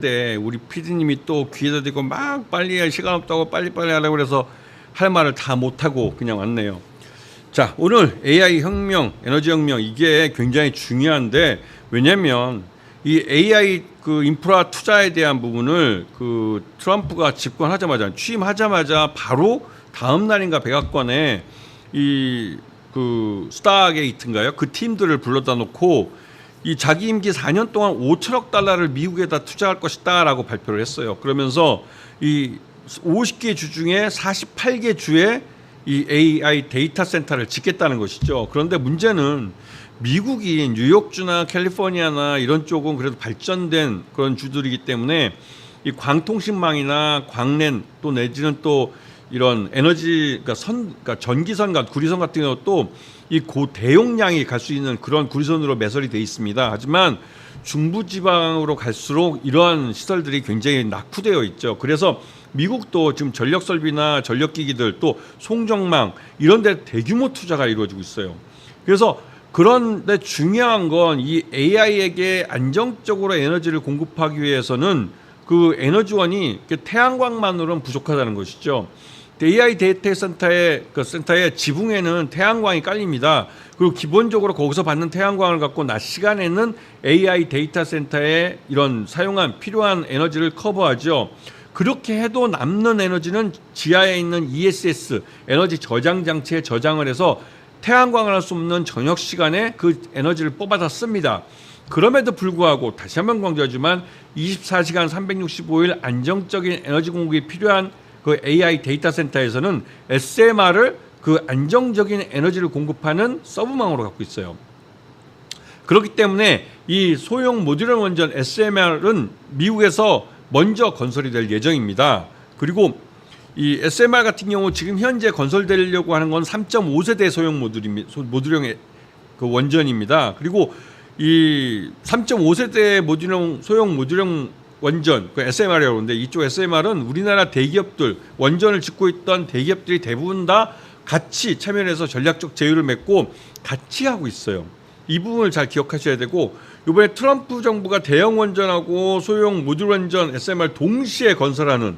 때 우리 피디님이 또 귀에다 대고 막 빨리 할 시간 없다고 빨리빨리 하라고 그래서 할 말을 다 못하고 그냥 왔네요. 자, 오늘 AI 혁명, 에너지 혁명 이게 굉장히 중요한데 왜냐면 이 AI 그 인프라 투자에 대한 부분을 그 트럼프가 집권하자마자 취임하자마자 바로 다음 날인가 백악관에 이 그 스타게이트인가요? 그 팀들을 불러다 놓고 이 자기 임기 4년 동안 5천억 달러를 미국에다 투자할 것이다라고 발표를 했어요. 그러면서 이 50개 주 중에 48개 주에 이 AI 데이터 센터를 짓겠다는 것이죠. 그런데 문제는 미국이 뉴욕주나 캘리포니아나 이런 쪽은 그래도 발전된 그런 주들이기 때문에 이 광통신망이나 광랜 또 내지는 또 이런 에너지 그러니까 선 그러니까 전기선 같은 구리선 같은 경우도 이 고 대용량이 갈 수 있는 그런 구리선으로 매설이 돼 있습니다. 하지만 중부 지방으로 갈수록 이러한 시설들이 굉장히 낙후되어 있죠. 그래서 미국도 지금 전력 설비나 전력 기기들 또 송정망 이런 데 대규모 투자가 이루어지고 있어요. 그래서 그런데 중요한 건 이 AI에게 안정적으로 에너지를 공급하기 위해서는 그 에너지원이 태양광만으로는 부족하다는 것이죠. AI 데이터 센터의 그 센터의 지붕에는 태양광이 깔립니다. 그리고 기본적으로 거기서 받는 태양광을 갖고 낮 시간에는 AI 데이터 센터에 이런 사용한 필요한 에너지를 커버하죠. 그렇게 해도 남는 에너지는 지하에 있는 ESS 에너지 저장 장치에 저장을 해서 태양광을 할 수 없는 저녁 시간에 그 에너지를 뽑아다 씁니다. 그럼에도 불구하고 다시 한번 강조하지만 24시간 365일 안정적인 에너지 공급이 필요한 그 AI 데이터 센터에서는 SMR을 그 안정적인 에너지를 공급하는 서브망으로 갖고 있어요. 그렇기 때문에 이 소형 모듈형 원전 SMR은 미국에서 먼저 건설이 될 예정입니다. 그리고 이 SMR 같은 경우 지금 현재 건설되려고 하는 건 3.5세대 소형 모듈입니다. 모듈형 그 원전입니다. 그리고 이 3.5세대 모듈형 소형 모듈형 원전 그 SMR이라고 하는데 이쪽 SMR은 우리나라 대기업들 원전을 짓고 있던 대기업들이 대부분 다 같이 참여해서 전략적 제휴를 맺고 같이 하고 있어요. 이 부분을 잘 기억하셔야 되고 이번에 트럼프 정부가 대형 원전하고 소형 모듈 원전 SMR 동시에 건설하는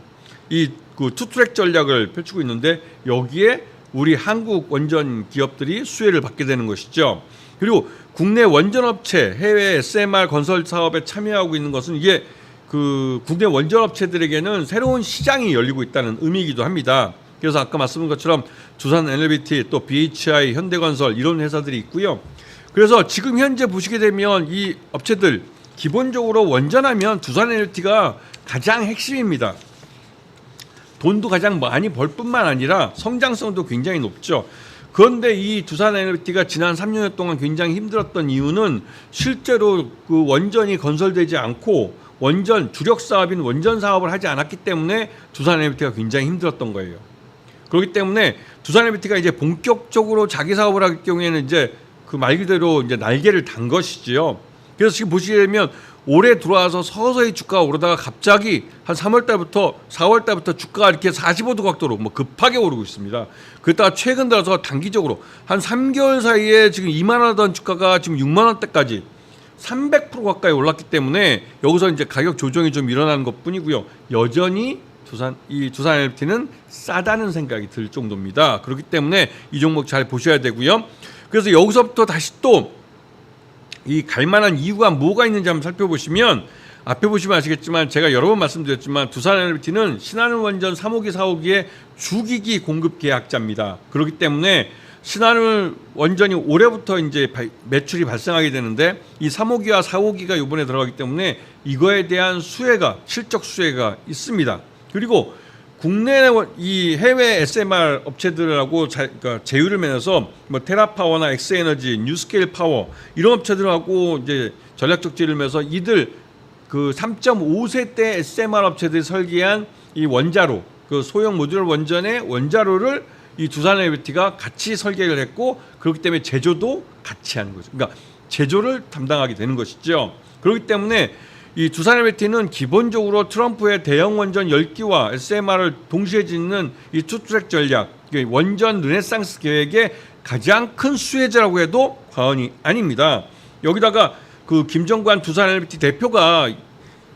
이 그 투트랙 전략을 펼치고 있는데 여기에 우리 한국 원전 기업들이 수혜를 받게 되는 것이죠. 그리고 국내 원전 업체 해외 SMR 건설 사업에 참여하고 있는 것은 이게 그 국내 원전 업체들에게는 새로운 시장이 열리고 있다는 의미이기도 합니다. 그래서 아까 말씀드린 것처럼 두산 NLBT 또 BHI 현대건설 이런 회사들이 있고요. 그래서 지금 현재 보시게 되면 이 업체들 기본적으로 원전하면 두산 NLT가 가장 핵심입니다. 돈도 가장 많이 벌 뿐만 아니라 성장성도 굉장히 높죠. 그런데 이 두산 NLT가 지난 3년 동안 굉장히 힘들었던 이유는 실제로 그 원전이 건설되지 않고 원전 주력 사업인 원전 사업을 하지 않았기 때문에 두산 NLT가 굉장히 힘들었던 거예요. 그렇기 때문에 두산 NLT가 이제 본격적으로 자기 사업을 할 경우에는 이제 그 말 그대로 이제 날개를 단 것이지요. 그래서 지금 보시게 되면 올해 들어와서 서서히 주가가 오르다가 갑자기 한 3월 달부터 4월 달부터 주가가 이렇게 45도 각도로 뭐 급하게 오르고 있습니다. 그랬다가 최근 들어서 단기적으로 한 3개월 사이에 지금 2만 원 하던 주가가 지금 6만 원대까지 300% 가까이 올랐기 때문에 여기서 이제 가격 조정이 좀 일어나는 것 뿐이고요. 여전히 두산 이 두산 LP는 싸다는 생각이 들 정도입니다. 그렇기 때문에 이 종목 잘 보셔야 되고요. 그래서 여기서부터 다시 또 이 갈만한 이유가 뭐가 있는지 한번 살펴보시면 앞에 보시면 아시겠지만 제가 여러 번 말씀드렸지만 두산 LP는 신한은 원전 3호기 4호기의 주기기 공급 계약자입니다. 그렇기 때문에 신한울 원전이 올해부터 이제 매출이 발생하게 되는데 이 3호기와 4호기가 이번에 들어가기 때문에 이거에 대한 수혜가 실적 수혜가 있습니다. 그리고 국내 이 해외 SMR 업체들하고 자, 그러니까 제휴를 맺어서 뭐 테라파워나 엑스에너지, 뉴스케일 파워 이런 업체들하고 이제 전략적 제휴를 맺어서 이들 그 3.5세 대 SMR 업체들이 설계한 이 원자로 그 소형 모듈 원전의 원자로를 이 두산 LBT가 같이 설계를 했고 그렇기 때문에 제조도 같이 하는 거죠. 그러니까 제조를 담당하게 되는 것이죠. 그렇기 때문에 이 두산 LBT는 기본적으로 트럼프의 대형 원전 10기와 SMR을 동시에 짓는 이 투트랙 전략, 원전 르네상스 계획의 가장 큰 수혜자라고 해도 과언이 아닙니다. 여기다가 그 김정관 두산 LBT 대표가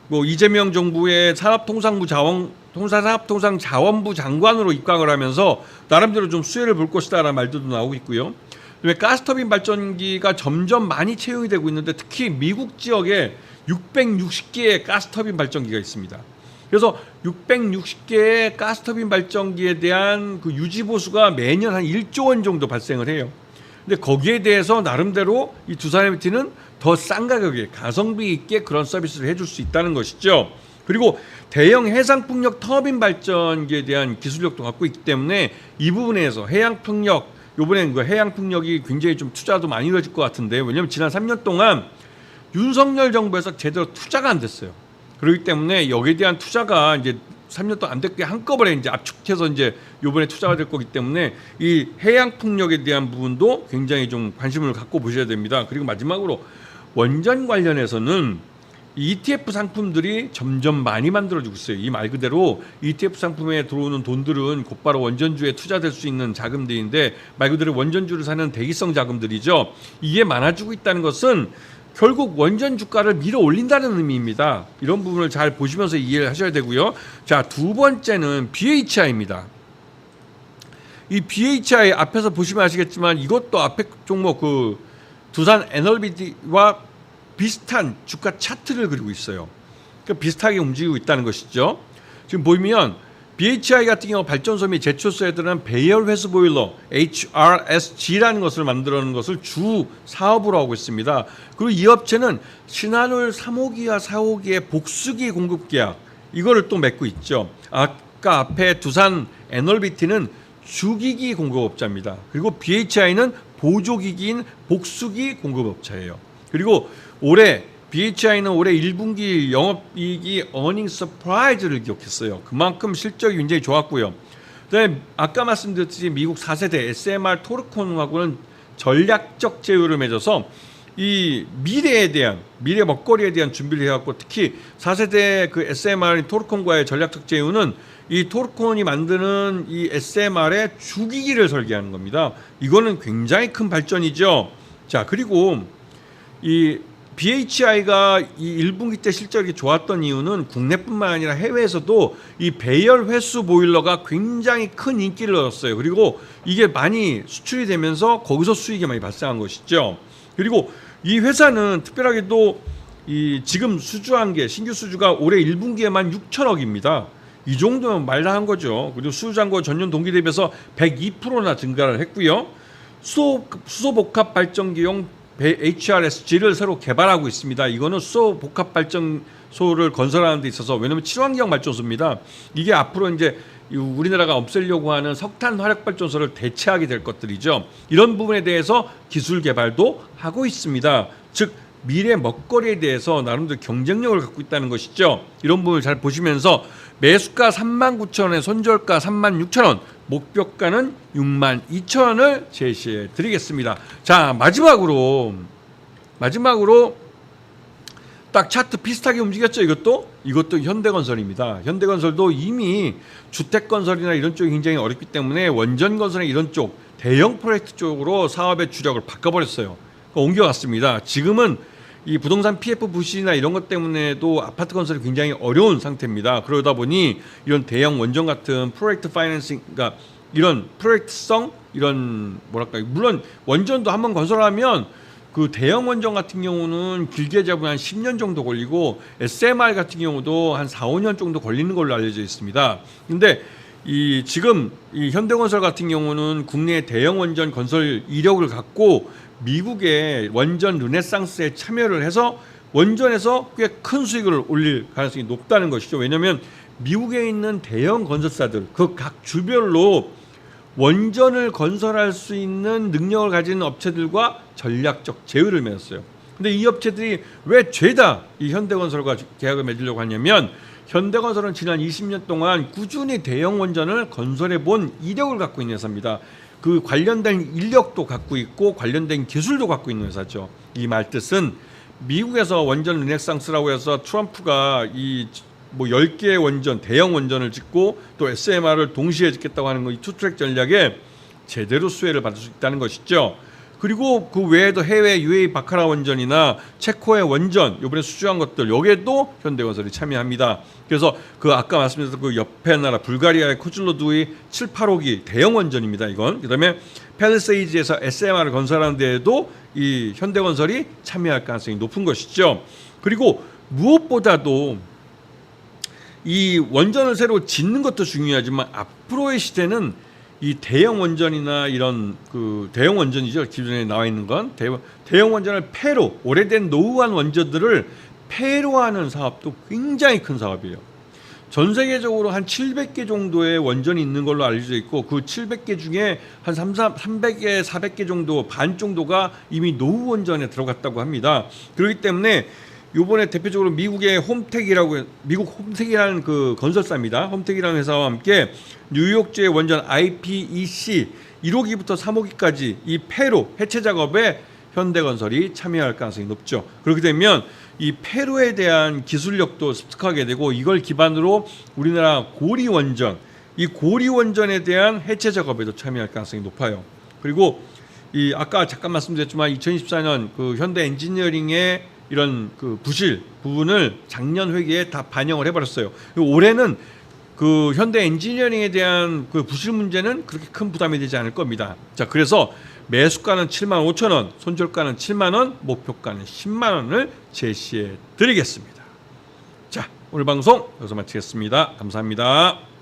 뭐 이재명 정부의 산업통상부 자원 통사산업통상 자원부 장관으로 입각을 하면서 나름대로 좀 수혜를 볼 것이다라는 말들도 나오고 있고요. 그다음에 가스터빈 발전기가 점점 많이 채용이 되고 있는데 특히 미국 지역에 660개의 가스터빈 발전기가 있습니다. 그래서 660개의 가스터빈 발전기에 대한 그 유지 보수가 매년 한 1조 원 정도 발생을 해요. 근데 거기에 대해서 나름대로 이 두산 MT는 더 싼 가격에 가성비 있게 그런 서비스를 해줄 수 있다는 것이죠. 그리고 대형 해상풍력 터빈 발전기에 대한 기술력도 갖고 있기 때문에 이 부분에서 해양풍력 요번엔 그 해양풍력이 굉장히 좀 투자도 많이 이루어질 것 같은데 왜냐면 지난 3년 동안 윤석열 정부에서 제대로 투자가 안 됐어요. 그렇기 때문에 여기에 대한 투자가 이제 3년 동안 안 됐게 한꺼번에 이제 압축해서 이제 요번에 투자가 될 거기 때문에 이 해양 풍력에 대한 부분도 굉장히 좀 관심을 갖고 보셔야 됩니다. 그리고 마지막으로 원전 관련해서는 ETF 상품들이 점점 많이 만들어지고 있어요. 이 말 그대로 ETF 상품에 들어오는 돈들은 곧바로 원전주에 투자될 수 있는 자금들인데 말 그대로 원전주를 사는 대기성 자금들이죠. 이게 많아지고 있다는 것은 결국 원전 주가를 밀어 올린다는 의미입니다. 이런 부분을 잘 보시면서 이해를 하셔야 되고요. 자, 두 번째는 BHI입니다. 이 BHI 앞에서 보시면 아시겠지만 이것도 앞에 종목 그 두산 에너비티와 비슷한 주가 차트를 그리고 있어요. 그러니까 비슷하게 움직이고 있다는 것이죠. 지금 보이면 BHI 같은 경우 발전소 및 제초소에 들어간 배열 회수 보일러 HRSG라는 것을 만들어낸 것을 주 사업으로 하고 있습니다. 그리고 이 업체는 신한울 3호기와 4호기의 복수기 공급 계약 이거를 또 맺고 있죠. 아까 앞에 두산 에너비티는 주기기 공급업자입니다. 그리고 BHI는 보조기기인 복수기 공급업체예요. 그리고 올해 BHI는 올해 1분기 영업이익이 어닝 서프라이즈를 기록했어요. 그만큼 실적이 굉장히 좋았고요. 그다음에 아까 말씀드렸듯이 미국 4세대 SMR 토르콘하고는 전략적 제휴를 맺어서 이 미래에 대한 미래 먹거리에 대한 준비를 해왔고 특히 4세대 그 SMR 토르콘과의 전략적 제휴는 이 토르콘이 만드는 이 SMR의 주기기를 설계하는 겁니다. 이거는 굉장히 큰 발전이죠. 자 그리고 이 BHI가 이 1분기 때 실적이 좋았던 이유는 국내뿐만 아니라 해외에서도 이 배열 회수 보일러가 굉장히 큰 인기를 얻었어요. 그리고 이게 많이 수출이 되면서 거기서 수익이 많이 발생한 것이죠. 그리고 이 회사는 특별하게도 이 지금 수주한 게 신규 수주가 올해 1분기에만 6천억입니다. 이 정도면 말다한 거죠. 그리고 수주잔고 전년 동기 대비해서 102%나 증가를 했고요. 수소 수소 복합 발전기용 HRSG를 새로 개발하고 있습니다. 이거는 수소 복합 발전소를 건설하는 데 있어서 왜냐하면 친환경 발전소입니다. 이게 앞으로 이제 우리나라가 없애려고 하는 석탄 화력 발전소를 대체하게 될 것들이죠. 이런 부분에 대해서 기술 개발도 하고 있습니다. 즉 미래 먹거리에 대해서 나름대로 경쟁력을 갖고 있다는 것이죠. 이런 부분을 잘 보시면서 매수가 3만 9천 원에 손절가 3만 6천 원, 목표가는 6만 2천 원을 제시해 드리겠습니다. 자 마지막으로 마지막으로 딱 차트 비슷하게 움직였죠. 이것도 이것도 현대건설입니다. 현대건설도 이미 주택건설이나 이런 쪽이 굉장히 어렵기 때문에 원전건설이나 이런 쪽 대형 프로젝트 쪽으로 사업의 주력을 바꿔버렸어요. 옮겨갔습니다. 지금은 이 부동산 PF 부실이나 이런 것 때문에도 아파트 건설이 굉장히 어려운 상태입니다. 그러다 보니 이런 대형 원전 같은 프로젝트 파이낸싱, 그러니까 이런 프로젝트성 이런 뭐랄까 물론 원전도 한번 건설하면 그 대형 원전 같은 경우는 길게 잡으면 한 10년 정도 걸리고 SMR 같은 경우도 한 4, 5년 정도 걸리는 걸로 알려져 있습니다. 근데 이 지금 이 현대건설 같은 경우는 국내 대형 원전 건설 이력을 갖고 미국의 원전 르네상스에 참여를 해서 원전에서 꽤 큰 수익을 올릴 가능성이 높다는 것이죠. 왜냐하면 미국에 있는 대형 건설사들 그 각 주별로 원전을 건설할 수 있는 능력을 가진 업체들과 전략적 제휴를 맺었어요. 근데 이 업체들이 왜 죄다 이 현대건설과 계약을 맺으려고 하냐면 현대건설은 지난 20년 동안 꾸준히 대형 원전을 건설해 본 이력을 갖고 있는 회사입니다. 그 관련된 인력도 갖고 있고 관련된 기술도 갖고 있는 회사죠. 이 말 뜻은 미국에서 원전 르네상스라고 해서 트럼프가 이 뭐 10개의 원전, 대형 원전을 짓고 또 SMR을 동시에 짓겠다고 하는 거이 투트랙 전략에 제대로 수혜를 받을 수 있다는 것이죠. 그리고 그 외에도 해외 UAE 바카라 원전이나 체코의 원전 이번에 수주한 것들 여기에도 현대건설이 참여합니다. 그래서 그 아까 말씀드렸던 그 옆에 나라 불가리아의 코즐로두의 7, 8호기 대형 원전입니다. 이건 그다음에 펠리세이즈에서 SMR을 건설하는 데에도 이 현대건설이 참여할 가능성이 높은 것이죠. 그리고 무엇보다도 이 원전을 새로 짓는 것도 중요하지만 앞으로의 시대는 이 대형 원전이나 이런 그 대형 원전이죠 기존에 나와 있는 건 대형, 대형 원전을 폐로 오래된 노후한 원전들을 폐로하는 사업도 굉장히 큰 사업이에요. 전 세계적으로 한 700개 정도의 원전이 있는 걸로 알려져 있고 그 700개 중에 한 3, 300개, 400개 정도 반 정도가 이미 노후 원전에 들어갔다고 합니다. 그렇기 때문에 요번에 대표적으로 미국의 홈텍이라고 미국 홈텍이라는 그 건설사입니다. 홈텍이라는 회사와 함께 뉴욕주의 원전 IPEC 1호기부터 3호기까지 이 폐로 해체 작업에 현대건설이 참여할 가능성이 높죠. 그렇게 되면 이 폐로에 대한 기술력도 습득하게 되고 이걸 기반으로 우리나라 고리 원전 이 고리 원전에 대한 해체 작업에도 참여할 가능성이 높아요. 그리고 이 아까 잠깐 말씀드렸지만 2024년 그 현대 엔지니어링의 이런 그 부실 부분을 작년 회계에 다 반영을 해버렸어요. 올해는 그 현대 엔지니어링에 대한 그 부실 문제는 그렇게 큰 부담이 되지 않을 겁니다. 자, 그래서 매수가는 7만 5천 원, 손절가는 7만 원, 목표가는 10만 원을 제시해 드리겠습니다. 자, 오늘 방송 여기서 마치겠습니다. 감사합니다.